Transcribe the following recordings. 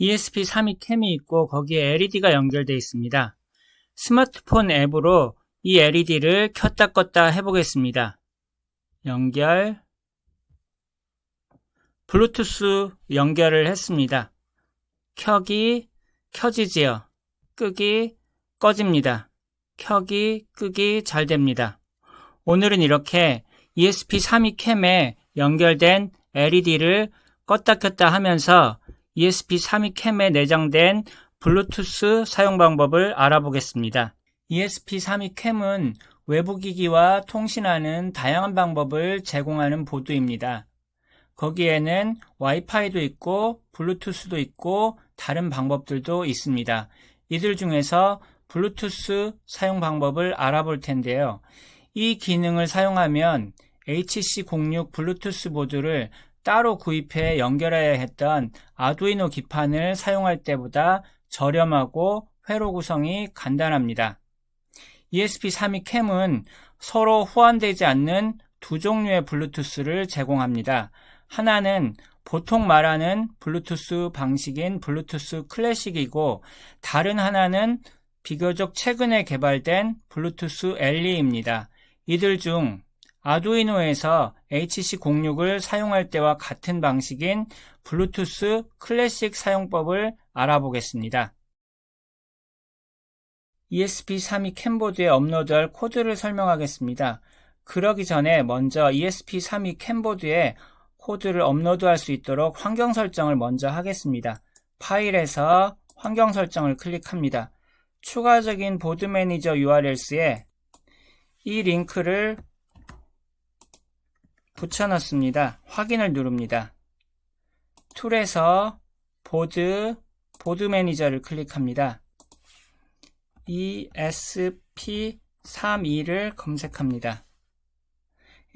ESP32 캠이 있고 거기에 LED가 연결되어 있습니다. 스마트폰 앱으로 이 LED를 켰다 껐다 해보겠습니다. 연결 블루투스 연결을 했습니다. 켜기 켜지지요. 끄기 꺼집니다. 켜기 끄기 잘 됩니다. 오늘은 이렇게 ESP32 캠에 연결된 LED를 껐다 켰다 하면서 ESP32 캠에 내장된 블루투스 사용 방법을 알아보겠습니다. ESP32 캠은 외부 기기와 통신하는 다양한 방법을 제공하는 보드입니다. 거기에는 와이파이도 있고 블루투스도 있고 다른 방법들도 있습니다. 이들 중에서 블루투스 사용 방법을 알아볼 텐데요. 이 기능을 사용하면 HC06 블루투스 보드를 따로 구입해 연결해야 했던 아두이노 기판을 사용할 때보다 저렴하고 회로 구성이 간단합니다. ESP32 캠은 서로 호환되지 않는 두 종류의 블루투스를 제공합니다. 하나는 보통 말하는 블루투스 방식인 블루투스 클래식이고 다른 하나는 비교적 최근에 개발된 블루투스 LE입니다. 이들 중 아두이노에서 HC06을 사용할 때와 같은 방식인 블루투스 클래식 사용법을 알아보겠습니다. ESP32 캠보드에 업로드할 코드를 설명하겠습니다. 그러기 전에 먼저 ESP32 캠보드에 코드를 업로드할 수 있도록 환경 설정을 먼저 하겠습니다. 파일에서 환경 설정을 클릭합니다. 추가적인 보드 매니저 URLs에 이 링크를 붙여넣습니다. 확인을 누릅니다. 툴에서 보드, 보드 매니저를 클릭합니다. ESP32를 검색합니다.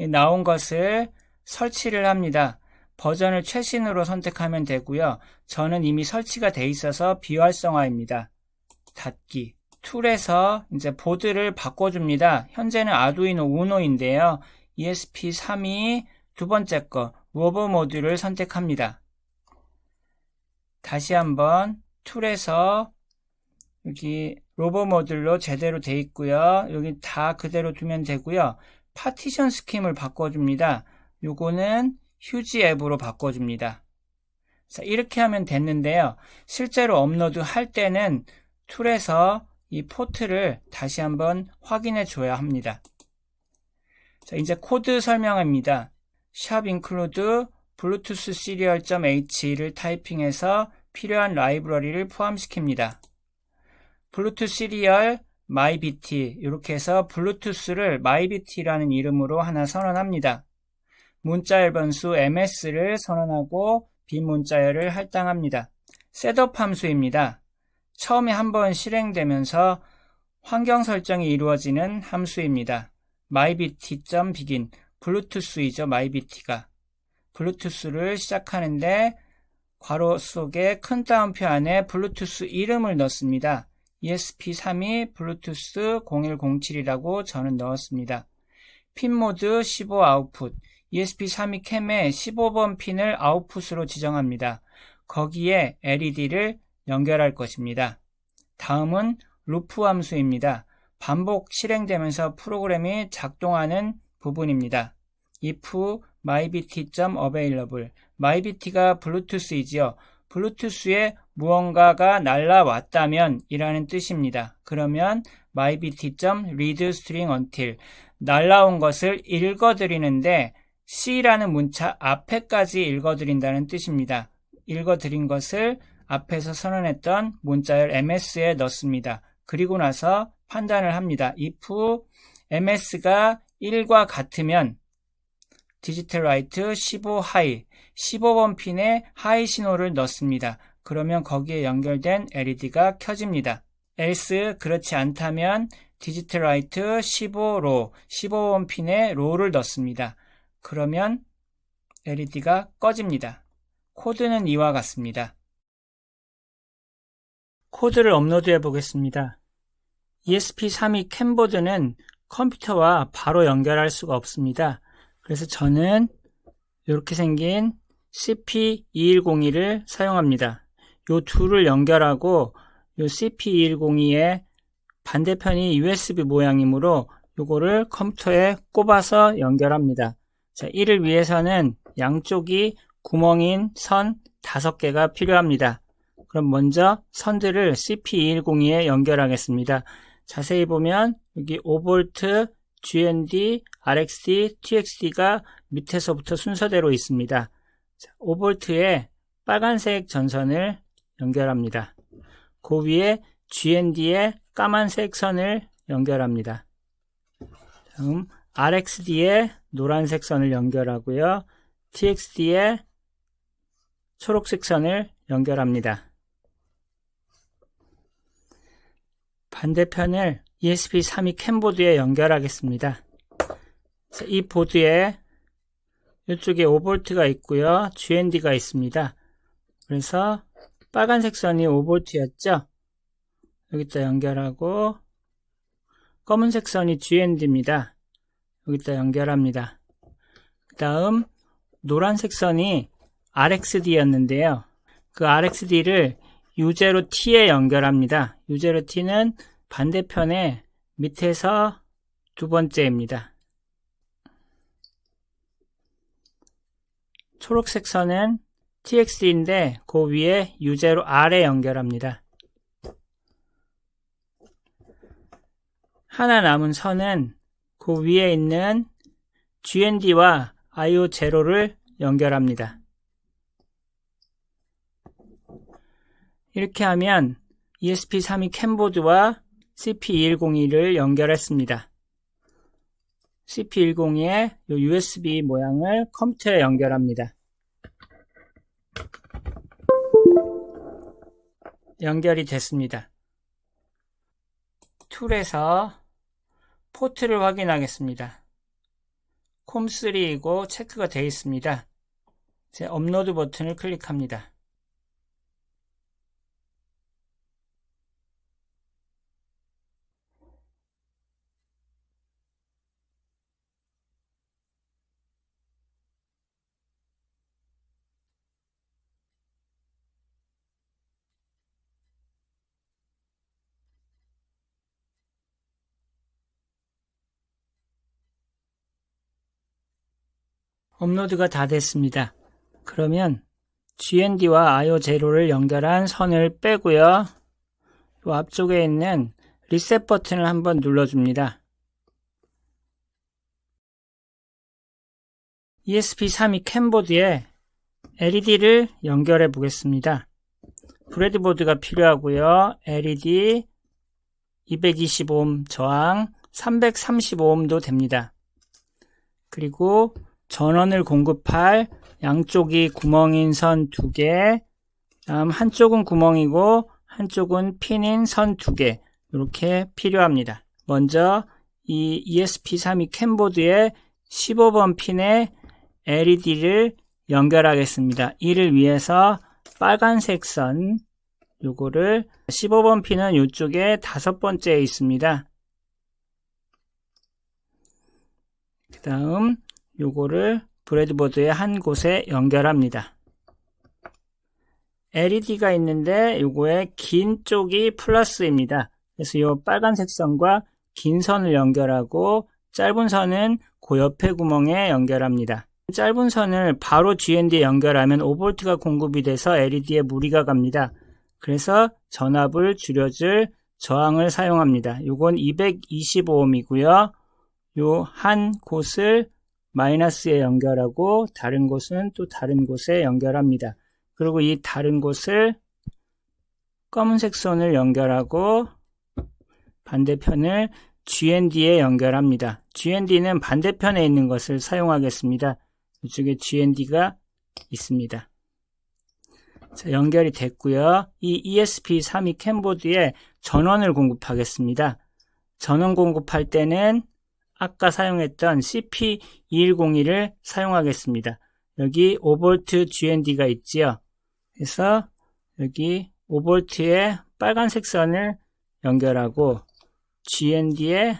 나온 것을 설치를 합니다. 버전을 최신으로 선택하면 되고요. 저는 이미 설치가 돼 있어서 비활성화입니다. 닫기. 툴에서 이제 보드를 바꿔줍니다. 현재는 아두이노 우노인데요. ESP32 두 번째 거 로버 모듈을 선택합니다. 다시 한번 툴에서 여기 로버 모듈로 제대로 돼 있고요. 여기 다 그대로 두면 되고요. 파티션 스킴을 바꿔줍니다. 요거는 휴지 앱으로 바꿔줍니다. 자, 이렇게 하면 됐는데요. 실제로 업로드 할 때는 툴에서 이 포트를 다시 한번 확인해 줘야 합니다. 자, 이제 코드 설명입니다. 샵 include bluetooth serial.h를 타이핑해서 필요한 라이브러리를 포함시킵니다. 블루투스 시리얼 mybt 이렇게 해서 블루투스를 mybt라는 이름으로 하나 선언합니다. 문자열 번수 ms를 선언하고 빈 문자열을 할당합니다. 셋업 함수입니다. 처음에 한번 실행되면서 환경 설정이 이루어지는 함수입니다. mybt.begin 블루투스이죠. mybt가 블루투스를 시작하는데 괄호 속에 큰 따옴표 안에 블루투스 이름을 넣습니다. ESP32 블루투스 0107이라고 저는 넣었습니다. 핀 모드 15 아웃풋 ESP32 캠의 15번 핀을 아웃풋으로 지정합니다. 거기에 LED를 연결할 것입니다. 다음은 루프 함수입니다. 반복 실행되면서 프로그램이 작동하는 부분입니다. if mybt.available mybt가 블루투스이지요. 블루투스에 무언가가 날라왔다면 이라는 뜻입니다. 그러면 mybt.readstring until 날라온 것을 읽어드리는데 C라는 문자 앞에까지 읽어드린다는 뜻입니다. 읽어드린 것을 앞에서 선언했던 문자열 MS에 넣습니다. 그리고 나서 판단을 합니다. if ms가 1과 같으면 디지털 라이트 15 하이 15번 핀에 하이 신호를 넣습니다. 그러면 거기에 연결된 LED가 켜집니다. else 그렇지 않다면 디지털 라이트 15로 15번 핀에 로를 넣습니다. 그러면 LED가 꺼집니다. 코드는 이와 같습니다. 코드를 업로드해 보겠습니다. ESP32 캠보드는 컴퓨터와 바로 연결할 수가 없습니다. 그래서 저는 이렇게 생긴 CP2102를 사용합니다. 요 둘을 연결하고 요 CP210의 반대편이 USB 모양이므로 요거를 컴퓨터에 꼽아서 연결합니다. 자, 이를 위해서는 양쪽이 구멍인 선 5개가 필요합니다. 그럼 먼저 선들을 CP210에 연결하겠습니다. 자세히 보면 여기 5V, GND, RXD, TXD가 밑에서부터 순서대로 있습니다. 5V에 빨간색 전선을 연결합니다. 그 위에 GND에 까만색 선을 연결합니다. 다음 RXD에 노란색 선을 연결하고요. TXD에 초록색 선을 연결합니다. 반대편을 ESP32 캠 보드에 연결하겠습니다. 이 보드에 이쪽에 5V가 있고요. GND가 있습니다. 그래서 빨간색 선이 5V였죠. 여기다 연결하고 검은색 선이 GND입니다. 여기다 연결합니다. 그 다음 노란색 선이 RXD였는데요. 그 RXD를 U0T에 연결합니다. U0T는 반대편에 밑에서 두 번째입니다. 초록색 선은 TX인데 그 위에 U0R에 연결합니다. 하나 남은 선은 그 위에 있는 GND와 IO0를 연결합니다. 이렇게 하면 ESP32 캠보드와 CP2102를 연결했습니다. CP102의 USB 모양을 컴퓨터에 연결합니다. 연결이 됐습니다. 툴에서 포트를 확인하겠습니다. 콤3이고 체크가 되어 있습니다. 제 업로드 버튼을 클릭합니다. 업로드가 다 됐습니다. 그러면 GND와 IO0를 연결한 선을 빼고요. 이 앞쪽에 있는 리셋 버튼을 한번 눌러줍니다. ESP32 캠보드에 LED를 연결해 보겠습니다. 브레드보드가 필요하고요. LED 225옴 저항 335옴도 됩니다. 그리고 전원을 공급할 양쪽이 구멍인 선 두 개, 다음 한쪽은 구멍이고 한쪽은 핀인 선 두 개, 이렇게 필요합니다. 먼저 이 ESP32 캠보드에 15번 핀에 LED를 연결하겠습니다. 이를 위해서 빨간색 선, 요거를 15번 핀은 이쪽에 다섯 번째에 있습니다. 그 다음 요거를 브레드보드의 한 곳에 연결합니다. LED가 있는데 요거의 긴 쪽이 플러스입니다. 그래서 요 빨간색 선과 긴 선을 연결하고 짧은 선은 그 옆에 구멍에 연결합니다. 짧은 선을 바로 GND에 연결하면 5V가 공급이 돼서 LED에 무리가 갑니다. 그래서 전압을 줄여줄 저항을 사용합니다. 요건 225ohm이고요. 요 한 곳을 마이너스에 연결하고 다른 곳은 또 다른 곳에 연결합니다. 그리고 이 다른 곳을 검은색 선을 연결하고 반대편을 GND에 연결합니다. GND는 반대편에 있는 것을 사용하겠습니다. 이쪽에 GND가 있습니다. 자, 연결이 됐고요. 이 ESP32 캠보드에 전원을 공급하겠습니다. 전원 공급할 때는 아까 사용했던 CP2101을 사용하겠습니다. 여기 5V GND가 있지요. 그래서 여기 5V에 빨간색 선을 연결하고 GND에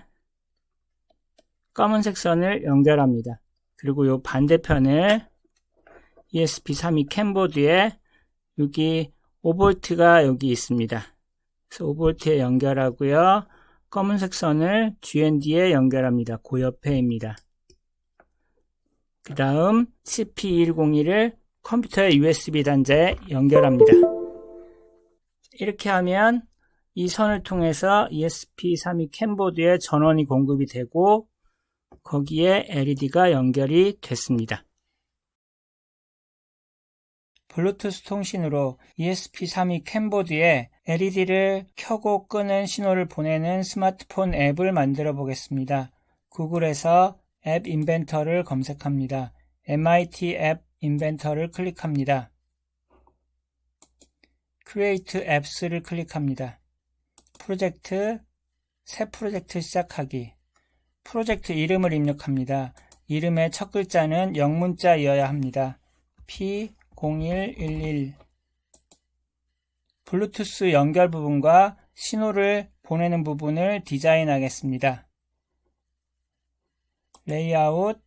검은색 선을 연결합니다. 그리고 이 반대편을 ESP32 캠보드에 여기 5V가 여기 있습니다. 그래서 5V에 연결하고요. 검은색 선을 GND에 연결합니다. 그 옆에입니다. 그 다음 CP2101을 컴퓨터의 USB 단자에 연결합니다. 이렇게 하면 이 선을 통해서 ESP32 캠보드에 전원이 공급이 되고 거기에 LED가 연결이 됐습니다. 블루투스 통신으로 ESP32 캠보드에 LED를 켜고 끄는 신호를 보내는 스마트폰 앱을 만들어 보겠습니다. 구글에서 앱 인벤터를 검색합니다. MIT 앱 인벤터를 클릭합니다. Create Apps를 클릭합니다. 프로젝트, 새 프로젝트 시작하기. 프로젝트 이름을 입력합니다. 이름의 첫 글자는 영문자이어야 합니다. P0111 블루투스 연결 부분과 신호를 보내는 부분을 디자인하겠습니다. 레이아웃,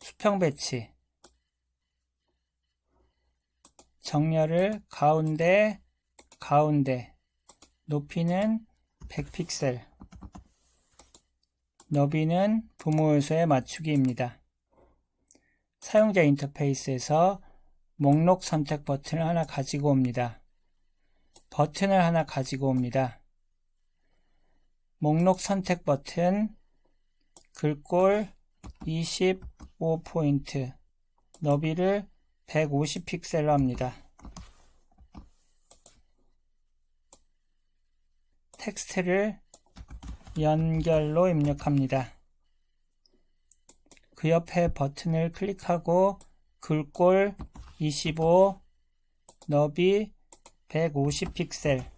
수평 배치, 정렬을 가운데, 가운데, 높이는 100픽셀, 너비는 부모 요소에 맞추기입니다. 사용자 인터페이스에서 목록 선택 버튼을 하나 가지고 옵니다. 버튼을 하나 가지고 옵니다. 목록 선택 버튼, 글꼴 25포인트, 너비를 150픽셀로 합니다. 텍스트를 연결로 입력합니다. 그 옆에 버튼을 클릭하고 글꼴 25, 너비 150 픽셀,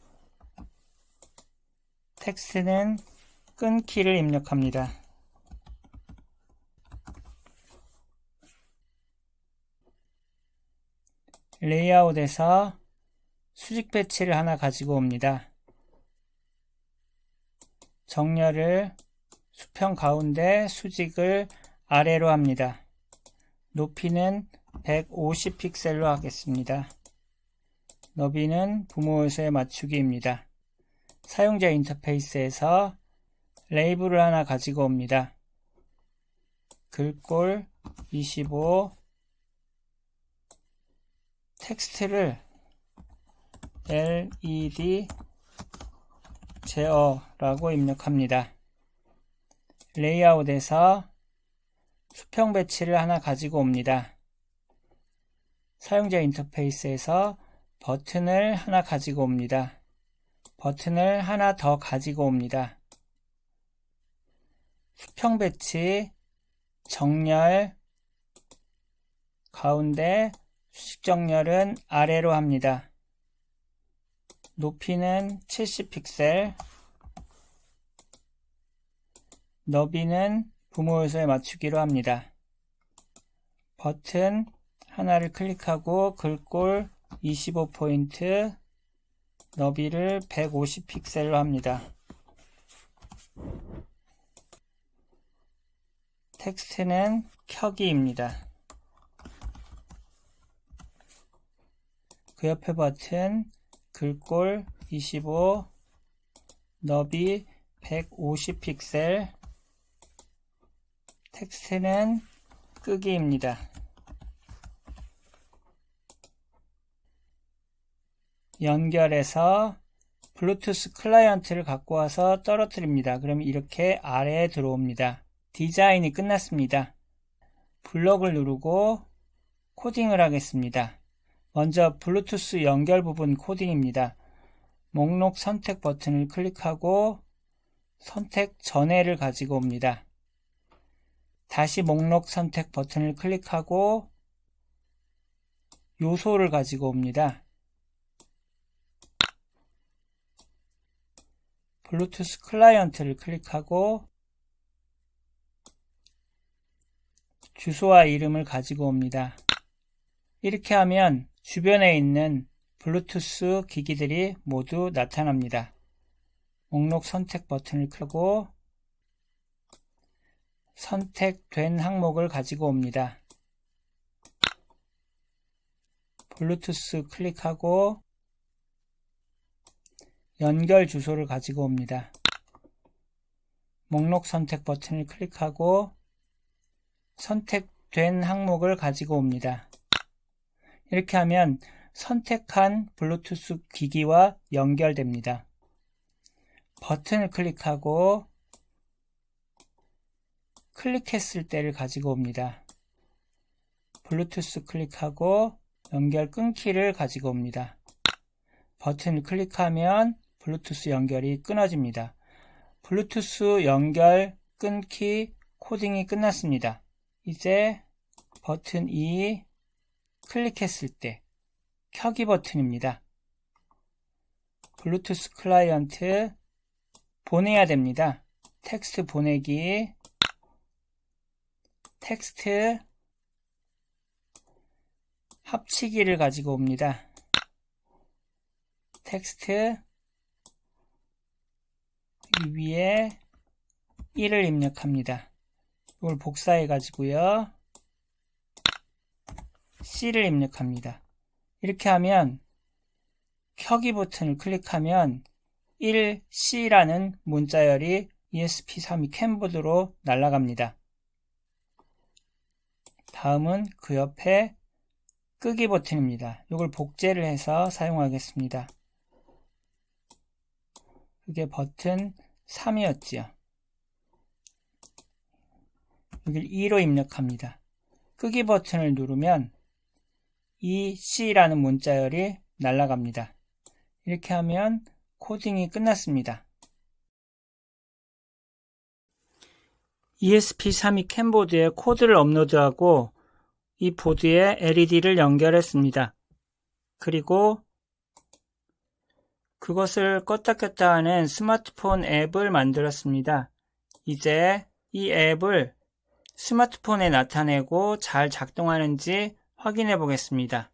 텍스트는 끊기를 입력합니다. 레이아웃에서 수직 배치를 하나 가지고 옵니다. 정렬을 수평 가운데 수직을 아래로 합니다. 높이는 150 픽셀로 하겠습니다. 너비는 부모 요소에 맞추기입니다. 사용자 인터페이스에서 레이블을 하나 가지고 옵니다. 글꼴 25 텍스트를 LED 제어라고 입력합니다. 레이아웃에서 수평 배치를 하나 가지고 옵니다. 사용자 인터페이스에서 버튼을 하나 가지고 옵니다. 버튼을 하나 더 가지고 옵니다. 수평 배치, 정렬, 가운데 수직 정렬은 아래로 합니다. 높이는 70픽셀, 너비는 부모 요소에 맞추기로 합니다. 버튼 하나를 클릭하고 글꼴 25포인트, 너비를 150픽셀로 합니다. 텍스트는 켜기입니다. 그 옆에 버튼 글꼴 25 너비 150픽셀 텍스트는 끄기입니다. 연결해서 블루투스 클라이언트를 갖고 와서 떨어뜨립니다. 그럼 이렇게 아래에 들어옵니다. 디자인이 끝났습니다. 블럭을 누르고 코딩을 하겠습니다. 먼저 블루투스 연결 부분 코딩입니다. 목록 선택 버튼을 클릭하고 선택 전해를 가지고 옵니다. 다시 목록 선택 버튼을 클릭하고 요소를 가지고 옵니다. 블루투스 클라이언트를 클릭하고 주소와 이름을 가지고 옵니다. 이렇게 하면 주변에 있는 블루투스 기기들이 모두 나타납니다. 목록 선택 버튼을 켜고 선택된 항목을 가지고 옵니다. 블루투스 클릭하고 연결 주소를 가지고 옵니다. 목록 선택 버튼을 클릭하고 선택된 항목을 가지고 옵니다. 이렇게 하면 선택한 블루투스 기기와 연결됩니다. 버튼을 클릭하고 클릭했을 때를 가지고 옵니다. 블루투스 클릭하고 연결 끊기를 가지고 옵니다. 버튼을 클릭하면 블루투스 연결이 끊어집니다. 블루투스 연결 끊기 코딩이 끝났습니다. 이제 버튼 2 클릭했을 때 켜기 버튼입니다. 블루투스 클라이언트 보내야 됩니다. 텍스트 보내기 텍스트 합치기를 가지고 옵니다. 텍스트 이 위에 1을 입력합니다. 이걸 복사해 가지고요. C를 입력합니다. 이렇게 하면 켜기 버튼을 클릭하면 1C라는 문자열이 ESP32 캔보드로 날아갑니다. 다음은 그 옆에 끄기 버튼입니다. 이걸 복제를 해서 사용하겠습니다. 그게 버튼 3이었지요. 여기를 2로 입력합니다. 끄기 버튼을 누르면 이 C라는 문자열이 날아갑니다. 이렇게 하면 코딩이 끝났습니다. ESP32 캠보드에 코드를 업로드하고 이 보드에 LED를 연결했습니다. 그리고 그것을 껐다 켰다 하는 스마트폰 앱을 만들었습니다. 이제 이 앱을 스마트폰에 나타내고 잘 작동하는지 확인해 보겠습니다.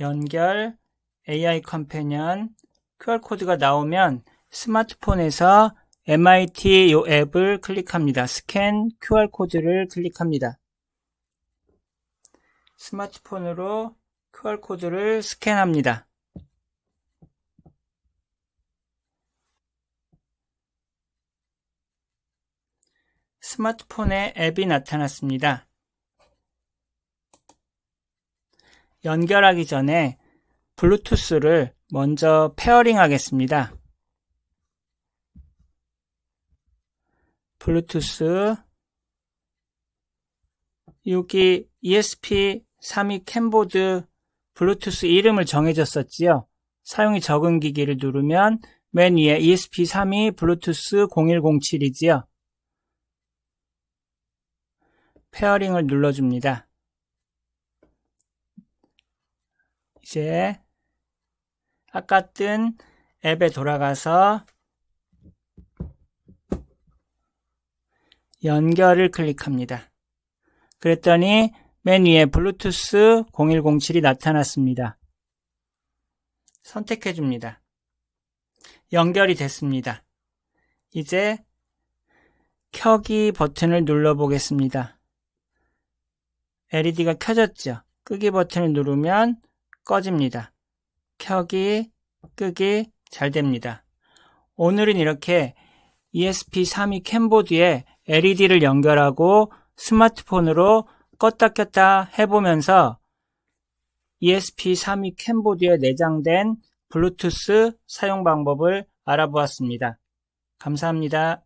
연결 AI 컴패니언 QR코드가 나오면 스마트폰에서 MIT 요 앱을 클릭합니다. 스캔 QR코드를 클릭합니다. 스마트폰으로 QR코드를 스캔합니다. 스마트폰에 앱이 나타났습니다. 연결하기 전에 블루투스를 먼저 페어링 하겠습니다. 블루투스 여기 ESP32 캠보드 블루투스 이름을 정해줬었지요. 사용이 적은 기기를 누르면 맨 위에 ESP32 블루투스 0107이지요. 페어링을 눌러줍니다. 이제 아까 뜬 앱에 돌아가서 연결을 클릭합니다. 그랬더니 맨 위에 블루투스 0107이 나타났습니다. 선택해 줍니다. 연결이 됐습니다. 이제 켜기 버튼을 눌러 보겠습니다. LED가 켜졌죠? 끄기 버튼을 누르면 꺼집니다. 켜기, 끄기 잘 됩니다. 오늘은 이렇게 ESP32 캠보드에 LED를 연결하고 스마트폰으로 껐다 켰다 해보면서 ESP32 캠보드에 내장된 블루투스 사용 방법을 알아보았습니다. 감사합니다.